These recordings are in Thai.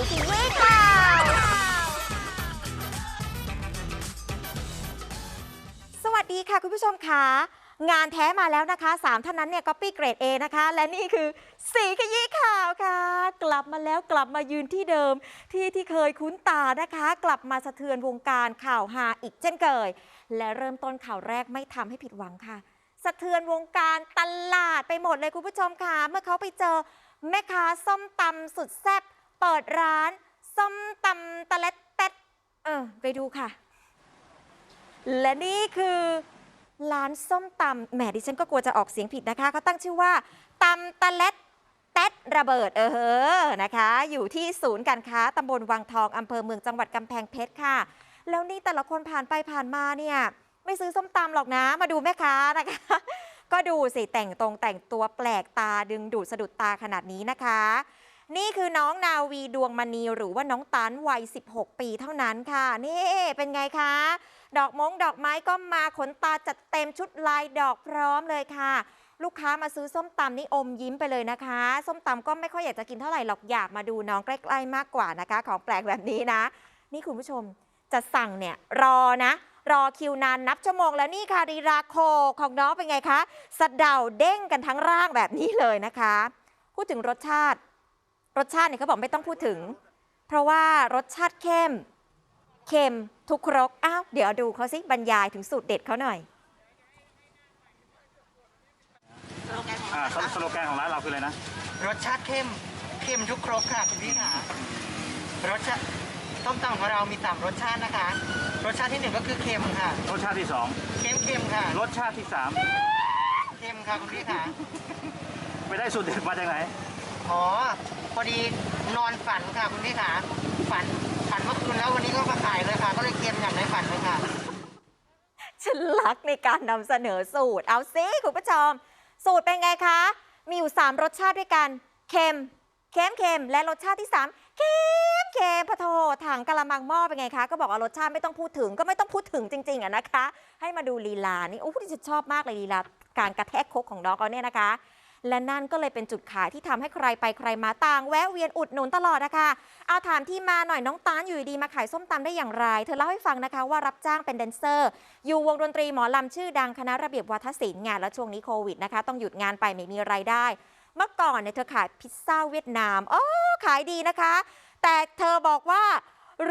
ขยี้ข่าวสวัสดีค่ะคุณผู้ชมค่ะ งานแท้มาแล้วนะคะ 3 ท่านนั้นเนี่ยก๊อปปี้เกรด A นะคะ และนี่คือสีขยี้ข่าวค่ะ กลับมาแล้วกลับมายืนที่เดิม ที่ที่เคยคุ้นตานะคะ กลับมาสะเทือนวงการข่าวหาอีกเช่นเคย และเริ่มต้นข่าวแรกไม่ทำให้ผิดหวังค่ะ สะเทือนวงการตลาดไปหมดเลยคุณผู้ชมค่ะ เมื่อเขาไปเจอแม่ค้าส้มตำสุดแซ่บ เปิดร้านส้มตำตะเล็ดเต็ดเออไปดูค่ะ และนี่คือร้านส้มตำแหมดิฉันก็กลัวจะออกเสียงผิดนะคะเขาตั้งชื่อว่าตำตะเล็ดเต็ดระเบิดเออเฮอนะคะ อยู่ที่ศูนย์การค้าตำบลวังทองอำเภอเมืองจังหวัดกำแพงเพชรค่ะ แล้วนี่แต่ละคนผ่านไปผ่านมาเนี่ยไม่ซื้อส้มตำหรอกนะมาดูแม่ค้านะคะ ก็ดูสิแต่งตรงแต่งตัวแปลกตาดึงดูดสะดุดตาขนาดนี้นะคะ นี่คือน้องนาวีดวงมณีหรือว่าน้องตันวัย 16 ปีเท่านั้นค่ะ นี่เป็นไงคะ ดอกมงดอกไม้ก็มาขนตาจัดเต็มชุดลายดอกพร้อมเลยค่ะ ลูกค้ามาซื้อส้มตำนี่อมยิ้มไปเลยนะคะ ส้มตำก็ไม่ค่อยอยากจะกินเท่าไหร่หรอกอยากมาดูน้องใกล้ๆมากกว่านะคะ ของแปลกแบบนี้นะ นี่คุณผู้ชมจะสั่งเนี่ยรอนะรอคิวนานนับชั่วโมงแล้วนี่ค่ะรีราโคของน้องเป็นไงคะสะเดาเด้งกันทั้งร่างแบบนี้เลยนะคะ พูดถึงรสชาติ รสชาติเนี่ยเขาบอกไม่ต้องพูดถึง เพราะว่ารสชาติเข้มเค็มทุกครกอ้าวเดี๋ยวดูเขาสิบรรยายถึงสูตรเด็ดเขาหน่อยอ่าสสโลแกนของร้านเราคืออะไรนะ รสชาติเข้มเข้มทุกครกค่ะคุณพี่ค่ะรสชาติต้มตำของเรามีสามรสชาตินะคะ รสชาติที่หนึ่งก็คือเค็มค่ะ รสชาติที่สองเค็มเค็มค่ะ รสชาติที่สามเค็มค่ะคุณพี่ค่ะ ไปได้สูตรเด็ดมาจากไหน อ๋อ พอดีนอนฝันค่ะคุณพี่ค่ะฝันฝันเมื่อคืนแล้ววันนี้ก็มาขายเลยค่ะ ก็เลยเค็มอย่างในฝันเลยค่ะ ฉันรักในการนำเสนอสูตร เอาสิคุณผู้ชม สูตรเป็นไงคะ มีอยู่ 3 รสชาติด้วยกัน เค็ม เค็มเค็มและรสชาติที่ 3 เค็มเค็มพะโทถังกะละมังหม้อเป็นไงคะ ก็บอกว่ารสชาติไม่ต้องพูดถึง ก็ไม่ต้องพูดถึงจริงๆอะนะคะ ให้มาดูลีลา นี่ โอ้ที่ฉันชอบมากเลยลีลา การกระแทกคกของน้องเขาเนี่ยนะคะ และนั่นก็เลยเป็นจุดขายที่ทำให้ใครไปใครมาต่างแวะเวียนอุดหนุนตลอดนะคะเอาถามที่มาหน่อยน้องตาลอยู่ดีมาขายส้มตำได้อย่างไร เธอเล่าให้ฟังนะคะว่ารับจ้างเป็นแดนเซอร์ อยู่วงดนตรีหมอลำชื่อดังคณะระเบียบวัฒนศิลป์งานแล้วช่วงนี้โควิดนะคะต้องหยุดงานไปไม่มีไรายได้ เมื่อก่อนเนี่ยเธอขายพิซซ่าเวียดนามโอ้ขายดีนะคะ แต่เธอบอกว่า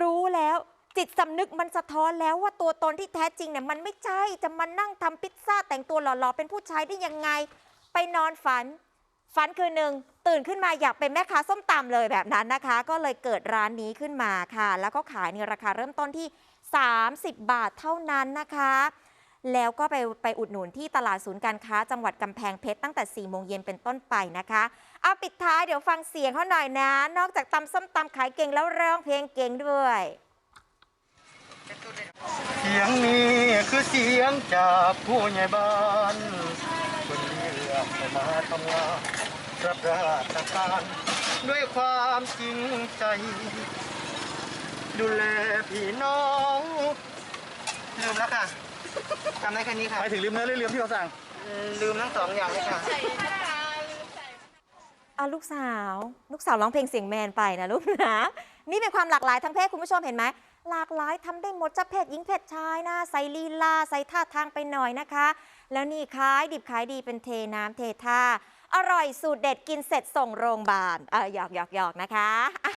รู้แล้วจิตสำนึกมันสะท้อนแล้วว่าตัวตนที่แท้จริงเนี่ยมันไม่ใช่จะมานั่งทำพิซซ่าแต่งตัวหล่อๆเป็นผู้ชายได้ยังไง ไปนอนฝัน ฝันคืนหนึ่งตื่นขึ้นมาอยากเป็นแม่ค้าส้มตำเลยแบบนั้นนะคะ ก็เลยเกิดร้านนี้ขึ้นมาค่ะ แล้วก็ขายในราคาเริ่มต้นที่ 30 บาทเท่านั้นนะคะ แล้วก็ไปไปอุดหนุนที่ตลาดศูนย์การค้า จังหวัดกำแพงเพชรตั้งแต่4โมงเย็นเป็นต้นไปนะคะเอาปิดท้ายเดี๋ยวฟังเสียงเขาหน่อยนะ นอกจากตำส้มตำขายเก่งแล้วร้องเพลงเก่งด้วยเสียงนี้คือเสียงจากผู้ใหญ่บ้าน คนเลือกเข้ามาทำงานรับราชการด้วยความจริงใจ ดูแลพี่น้อง ลืมแล้วค่ะจำได้แค่นี้ค่ะ ไปถึงลืมเนื้อลืมที่เขาสั่ง ลืมทั้งสองอย่างเลยค่ะเอาลูกสาว ลูกสาวร้องเพลงเสียงแมนไปนะลูกนะ นี่เป็นความหลากหลายทางเพศคุณผู้ชมเห็นไหม หลากหลายทำได้หมดจะเพศหญิงเพศชายนะ ใส่ลีลาใส่ท่าทางไปหน่อยนะคะ แล้วนี่ขายดิบขายดีเป็นเทน้ำเทท่า อร่อยสูตรเด็ดกินเสร็จส่งโรงพยาบาลเออหยอกหยอกหยอกนะคะ